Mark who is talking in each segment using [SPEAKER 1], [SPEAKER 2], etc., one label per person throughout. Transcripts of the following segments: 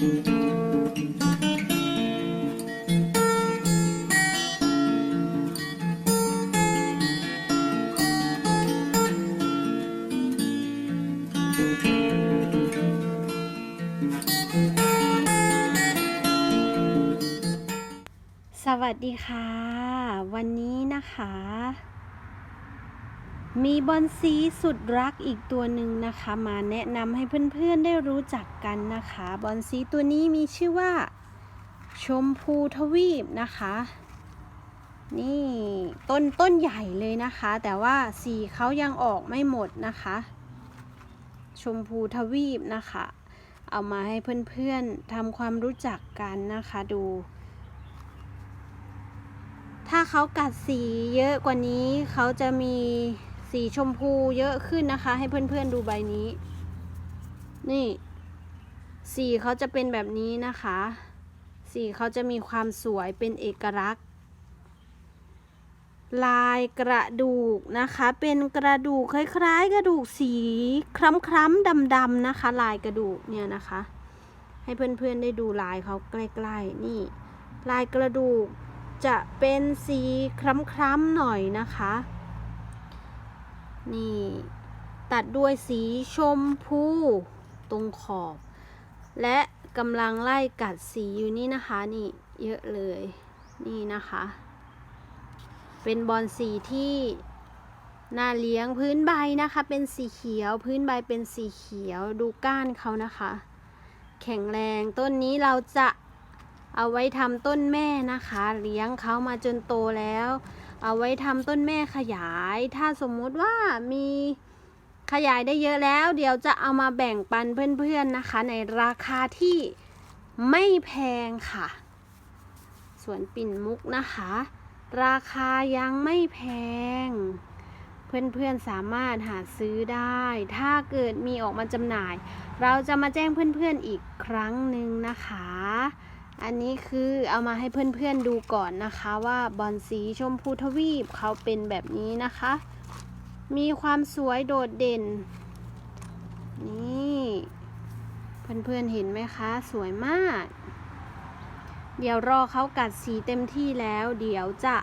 [SPEAKER 1] สวัสดีค่ะ วันนี้นะคะ มีบอลสีสุดรักอีกตัวหนึ่งนะคะ มาแนะนำให้เพื่อนๆได้รู้จักกันนะคะ บอลสีตัวนี้มีชื่อว่า ชมพูทวีปนะคะ นี่ต้นต้นใหญ่เลยนะคะ แต่ว่าสีเขายังออกไม่หมดนะคะ ชมพูทวีปนะคะ เอามาให้เพื่อนๆทำความรู้จักกันนะคะดูถ้าเขากัดสีเยอะกว่านี้เขาจะมี สีชมพูเยอะขึ้นนะคะ ให้เพื่อนๆดูใบนี้ นี่ สีเขาจะเป็นแบบนี้นะคะ สีเขาจะมีความสวยเป็นเอกลักษณ์ ลายกระดูกนะคะ เป็นกระดูกคล้ายๆ กระดูกสีคล้ำๆดำๆนะคะ ลายกระดูกเนี่ยนะคะ ให้เพื่อนๆได้ดูลายเขาใกล้ๆ นี่ ลายกระดูกจะเป็นสีคล้ำๆหน่อยนะคะ นี่ ตัดด้วยสีชมพูตรงขอบ และกำลังไล่กัดสีอยู่นี่นะคะ นี่เยอะเลย นี่นะคะ เป็นบอลสีที่น่าเลี้ยงพื้นใบนะคะ เป็นสีเขียว พื้นใบเป็นสีเขียว ดูก้านเขานะคะ แข็งแรงต้นนี้เราจะเอาไว้ทำต้นแม่นะคะ เลี้ยงเขามาจนโตแล้ว เอาไว้ทำต้นแม่ขยาย ถ้าสมมุติว่ามีขยายได้เยอะแล้ว เดี๋ยวจะเอามาแบ่งปันเพื่อนๆนะคะ ในราคาที่ไม่แพงค่ะ สวนปิ่นมุกนะคะ ราคายังไม่แพง เพื่อนๆสามารถหาซื้อได้ ถ้าเกิดมีออกมาจำหน่าย เราจะมาแจ้งเพื่อนๆอีกครั้งหนึ่งนะคะ อันนี้คือเอามาให้เพื่อนๆดูก่อนนะคะว่าบอลสีชมพูทวีปเขาเป็นแบบนี้นะคะ มีความสวยโดดเด่น นี่ เพื่อนๆเห็นไหมคะ สวยมาก เดี๋ยวรอเขากัดสีเต็มที่แล้ว เดี๋ยวจะ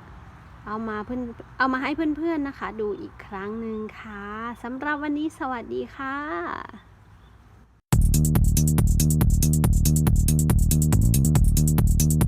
[SPEAKER 1] เอามาเพื่อนเอามาให้เพื่อนๆนะคะ ดูอีกครั้งหนึ่งค่ะสำหรับวันนี้สวัสดีค่ะ Thank you.